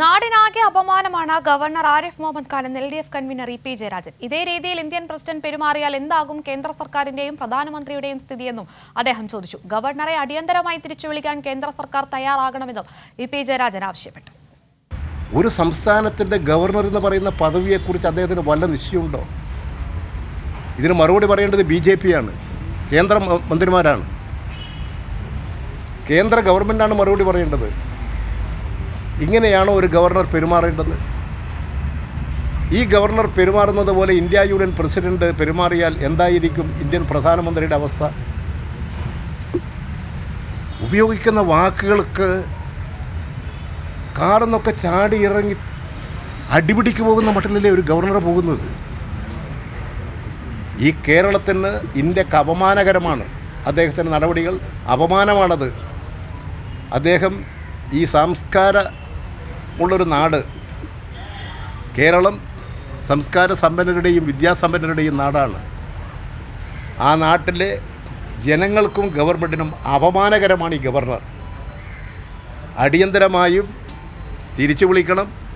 നാടിനാകെ അപമാനമാണ് governor Arif Mohammed Khan L D F convener E P Jayarajan. ഇതേ രീതിയിൽ Indian president പെരുമാറിയാൽ എന്താകും കേന്ദ്ര സർക്കാരിന്റെയും പ്രധാനമന്ത്രിയുടെയും സ്ഥിതിയെന്നും അദ്ദേഹം ചോദിച്ചു. ഗവർണറെ അടിയന്തരമായി തിരിച്ചു വിളിക്കാൻ കേന്ദ്ര സർക്കാർ തയ്യാറാകണമെന്നും ഇ പി ജയരാജൻ ആവശ്യപ്പെട്ടു. ഒരു സംസ്ഥാനത്തിന്റെ ഗവർണർ എന്ന് പറയുന്ന പദവിയെക്കുറിച്ച് അദ്ദേഹത്തിന് വല്ല നിശ്ചയമുണ്ടോ? ഇതിന് മറുപടി പറയേണ്ടത് ബി ജെ പി ആണ് കേന്ദ്ര മന്ത്രിമാരാണ്. കേന്ദ്ര ഗവൺമെന്റാണ് മറുപടി പറയേണ്ടത്. ഇങ്ങനെയാണോ ഒരു ഗവർണർ പെരുമാറേണ്ടത്? ഈ ഗവർണർ പെരുമാറുന്നത് പോലെ ഇന്ത്യ യൂണിയൻ പ്രസിഡന്റ് പെരുമാറിയാൽ എന്തായിരിക്കും ഇന്ത്യൻ പ്രധാനമന്ത്രിയുടെ അവസ്ഥ? ഉപയോഗിക്കുന്ന വാക്കുകൾക്ക് കാർന്നൊക്കെ ചാടി ഇറങ്ങി അടിപിടിക്ക് പോകുന്ന മട്ടിലല്ലേ ഒരു ഗവർണർ പോകുന്നത്? ഈ കേരളത്തിന് ഇന്ത്യയ്ക്ക് അപമാനകരമാണ്. അദ്ദേഹത്തിന്റെ നടപടികൾ അപമാനമാണത്. അദ്ദേഹം ഈ സംസ്കാര ഉള്ളൊരു നാട്. കേരളം സംസ്കാര സമ്പന്നരുടെയും വിദ്യാസമ്പന്നരുടെയും നാടാണ്. ആ നാട്ടിലെ ജനങ്ങൾക്കും ഗവൺമെന്റിനും അപമാനകരമാണ് ഈ ഗവർണർ. അടിയന്തരമായും തിരിച്ചു വിളിക്കണം.